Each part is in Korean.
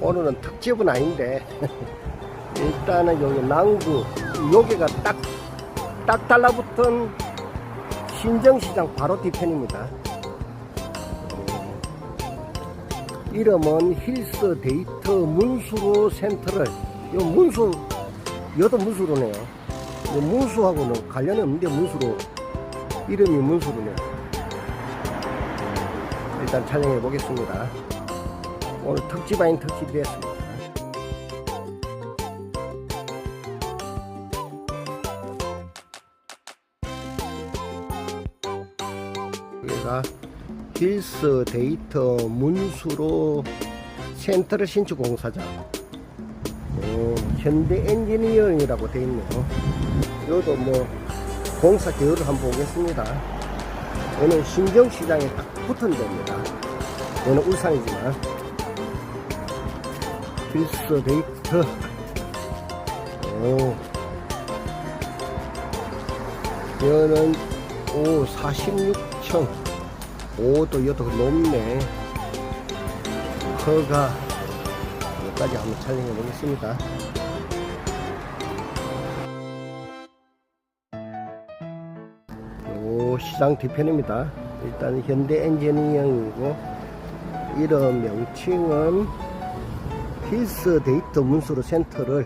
오늘은 특집은 아닌데 일단은 여기 남구 여기가 딱, 딱 달라붙은 신정시장 바로 뒤편입니다. 이름은 힐스 데이터 문수로 센터를 요 문수 여도 문수로네요. 요 문수하고는 관련이 없는데 문수로 이름이 문수로네요. 일단 촬영해 보겠습니다. 오늘 특집 아닌 특집이 됐습니다. 여기가 힐스 데이터 문수로 센터를 신축 공사장 어, 현대 엔지니어링이라고 되어 있네요. 이것도 뭐 공사 계열을 한번 보겠습니다. 오늘 신정시장에 딱 붙은 데입니다. 얘는 울산이지만 힐스 데이터 오. 얘는 오 46층. 오또 이것도 높네. 허가 여기까지 한번 촬영해 보겠습니다. 요 시장 뒤편입니다. 일단 현대 엔지니어링이고 이름 명칭은 힐스 데이터 문서로 센터를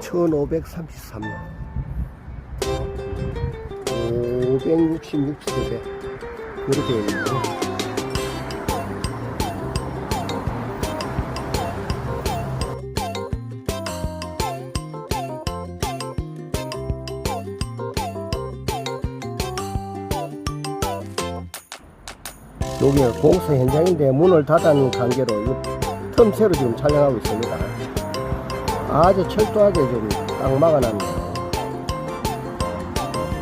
1533년 566세대 이렇게 되어 있네요. 여기가 공사 현장인데 문을 닫은 관계로 이 틈새로 지금 촬영하고 있습니다. 아주 철도하게 좀딱 막아놨네요.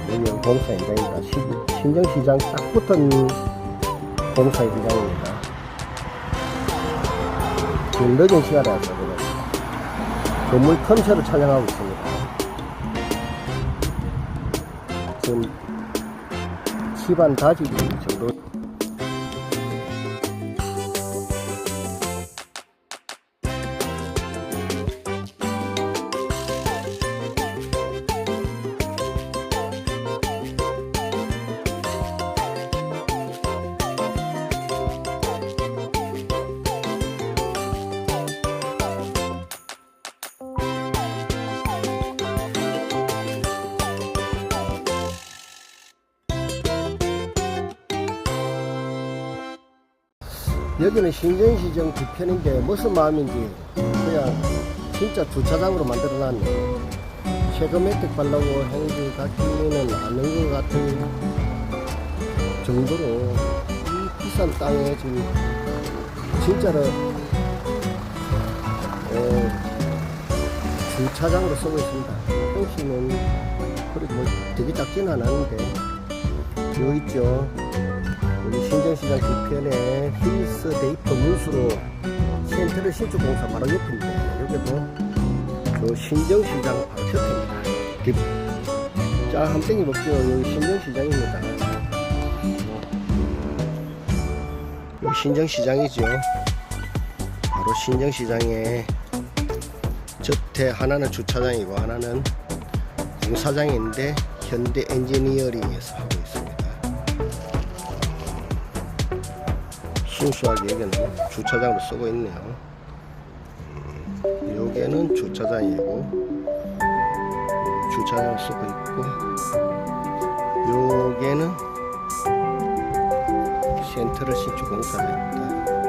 여기는 공사 현장입니다. 시- 신정시장 딱 붙은 공사 현장입니다. 지금 늦은 시간이라서 그래. 건물 틈새로 촬영하고 있습니다. 지금 집안 다지기 정도 여기는 신정시장 뒤편인데 무슨 마음인지 그냥 진짜 주차장으로 만들어놨네. 세금 혜택 받려고 행위 같지는 않은 것 같은 정도로 이 비싼 땅에 지금 진짜로 어, 주차장으로 쓰고 있습니다. 평시는 그래도 뭐 되게 작지는 않았는데 여기 있죠. 여기 신정시장 뒤편에 힐스 데이터 문수로 센터를 신축 공사 바로 옆인데 여기도 저 신정시장 바로 옆입니다. 뒷. 자, 한 땡이 볼게요. 여기 신정시장입니다. 여기 신정시장이죠. 바로 신정시장에 저태 하나는 주차장이고 하나는 공사장인데 현대 엔지니어링에서 하고 순수하게 여기는 주차장으로 쓰고 있네요. 음, 여기는 주차장이고 주차장을 쓰고 있고 여기는 센터를 신축 공사입니다.